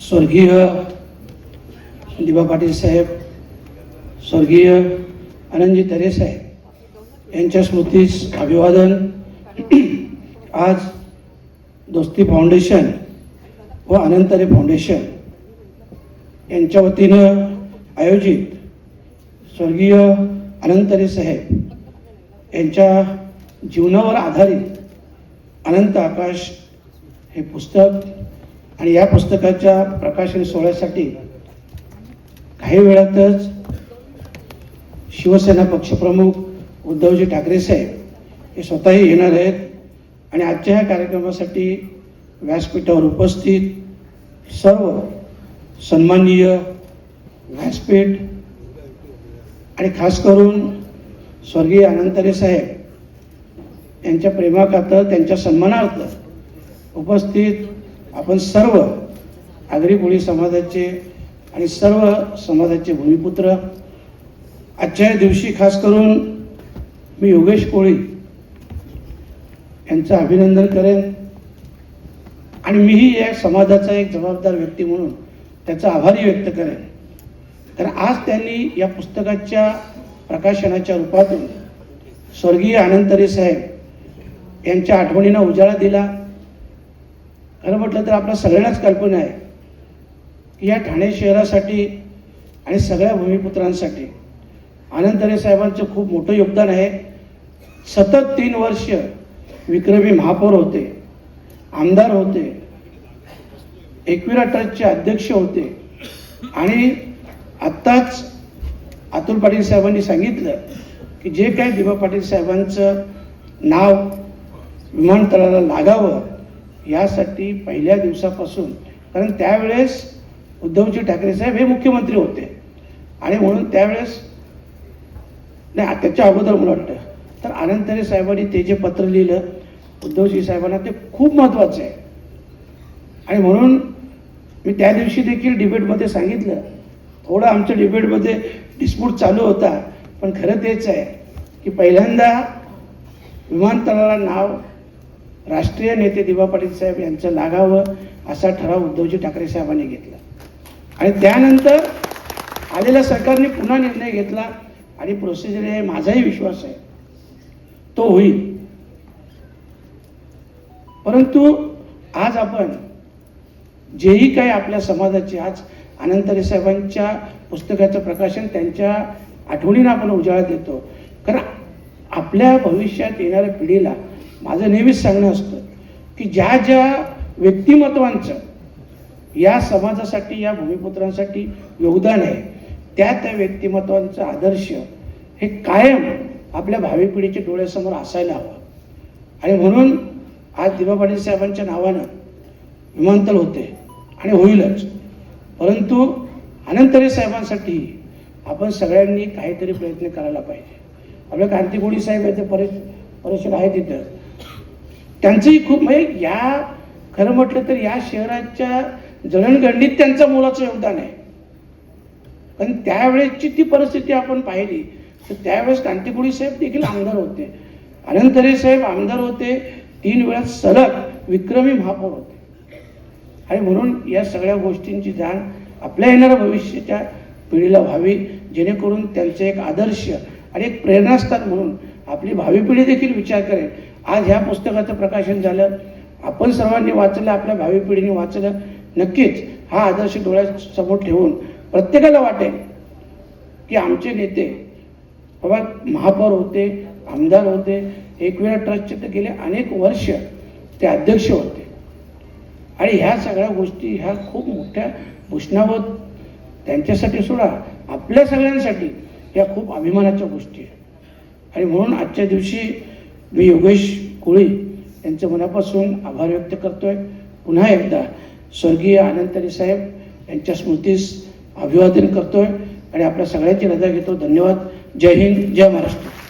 स्वर्गीय दिबा पाटील साहेब स्वर्गीय आनंदजी तरे साहेब यांच्या स्मृतीस अभिवादन. आज दोस्ती फाउंडेशन व आनंद तरे फाउंडेशन यांच्या वतीनं आयोजित स्वर्गीय आनंद तरे साहेब यांच्या जीवनावर आधारित अनंत आकाश हे पुस्तक आणि या पुस्तकाच्या प्रकाशन सोहळ्यासाठी काही वेळातच शिवसेना पक्षप्रमुख उद्धवजी ठाकरे साहेब हे स्वतःही येणार आहेत. आणि आजच्या या कार्यक्रमासाठी व्यासपीठावर उपस्थित सर्व सन्माननीय व्यासपीठ आणि खास करून स्वर्गीय अनंतरे साहेब यांच्या प्रेमाखातर त्यांच्या सन्मानार्थ उपस्थित आपण सर्व आगरी कोळी समाजाचे आणि सर्व समाजाचे भूमिपुत्र आजच्या दिवशी खास करून मी योगेश कोळी यांचं अभिनंदन करेन. आणि मीही या समाजाचा एक जबाबदार व्यक्ती म्हणून त्याचा आभारी व्यक्त करेन. कारण आज त्यांनी या पुस्तकाच्या प्रकाशनाच्या रूपातून स्वर्गीय आनंदतरे साहेब यांच्या आठवणींना उजाळा दिला. खरं म्हटलं तर आपल्या सगळ्यांनाच कल्पना आहे की या ठाणे शहरासाठी आणि सगळ्या भूमिपुत्रांसाठी आनंदरे साहेबांचं खूप मोठं योगदान आहे. सतत तीन वर्ष विक्रमी महापौर होते आमदार होते एकविरा ट्रस्टचे अध्यक्ष होते. आणि आत्ताच अतुल पाटील साहेबांनी सांगितलं की जे काही दिबा पाटील साहेबांचं नाव विमानतळाला लागावं यासाठी पहिल्या दिवसापासून कारण त्यावेळेस उद्धवजी ठाकरे साहेब हे मुख्यमंत्री होते. आणि म्हणून त्यावेळेस नाही त्याच्या अगोदर मला वाटतं. तर आनंदतरे साहेबांनी ते जे पत्र लिहिलं उद्धवजी साहेबांना ते खूप महत्त्वाचं आहे. आणि म्हणून मी त्या दिवशी देखील डिबेटमध्ये सांगितलं थोडं आमच्या डिबेटमध्ये डिस्प्यूट चालू होता पण खरं तेच आहे की पहिल्यांदा विमानतळाला नाव राष्ट्रीय नेते दिवा पाटील साहेब यांचं लागावं असा ठराव उद्धवजी ठाकरे साहेबांनी घेतला. आणि त्यानंतर आलेल्या सरकारने पुन्हा निर्णय घेतला आणि प्रोसिजर आहे माझाही विश्वास आहे. तो होईल. परंतु आज आपण जेही काही आपल्या समाजाचे आज अनंतरे साहेबांच्या पुस्तकाचं प्रकाशन त्यांच्या आठवणींना आपण उजाळा देतो. कारण आपल्या भविष्यात येणाऱ्या पिढीला माझं नेहमीच सांगणं असतं की ज्या ज्या व्यक्तिमत्वांचं या समाजासाठी या भूमिपुत्रांसाठी योगदान आहे त्या त्या व्यक्तिमत्वांचं आदर्श हे कायम आपल्या भावी पिढीच्या डोळ्यासमोर असायला हवं. आणि म्हणून आज दिबा पाटील साहेबांच्या नावानं विमानतळ होते आणि होईलच. परंतु अनंतरे साहेबांसाठी आपण सगळ्यांनी काहीतरी प्रयत्न करायला पाहिजे. आपल्या क्रांतिकोळी साहेब आहे ते परि परिषद आहे तिथं त्यांचंही खूप म्हणजे या खरं म्हटलं तर या शहराच्या जळणघडणीत त्यांचं मोलाचं योगदान आहे. पण त्यावेळेसची ती परिस्थिती आपण पाहिली तर त्यावेळेस कांतीपुडी साहेब देखील आमदार होते. अनंतरे साहेब आमदार होते तीन वेळा सलग विक्रमी महापौर होते. आणि म्हणून या सगळ्या गोष्टींची जाण आपल्या येणाऱ्या भविष्याच्या पिढीला व्हावी जेणेकरून त्यांचे एक आदर्श आणि एक प्रेरणास्थान म्हणून आपली भावी पिढी देखील विचार करेल. आज ह्या पुस्तकाचं प्रकाशन झालं. आपण सर्वांनी वाचलं आपल्या भावी पिढीने वाचलं. नक्कीच हा आदर्श डोळ्यासमोर ठेवून प्रत्येकाला वाटेल की आमचे नेते बाबा महापौर होते आमदार होते एकविरा ट्रस्टचे तर गेले अनेक वर्ष ते अध्यक्ष होते. आणि ह्या सगळ्या गोष्टी ह्या खूप मोठ्या भूषणावत त्यांच्यासाठी सोडा. आपल्या सगळ्यांसाठी या खूप अभिमानाच्या गोष्टी आहेत. आणि म्हणून आजच्या दिवशी मी योगेश कुळी यांचं मनापासून आभार व्यक्त करतोय. पुन्हा एकदा स्वर्गीय आनंदरी साहेब यांच्या स्मृतीस अभिवादन करतोय आणि आपल्या सगळ्यांची रजा घेतो. धन्यवाद. जय हिंद जय महाराष्ट्र.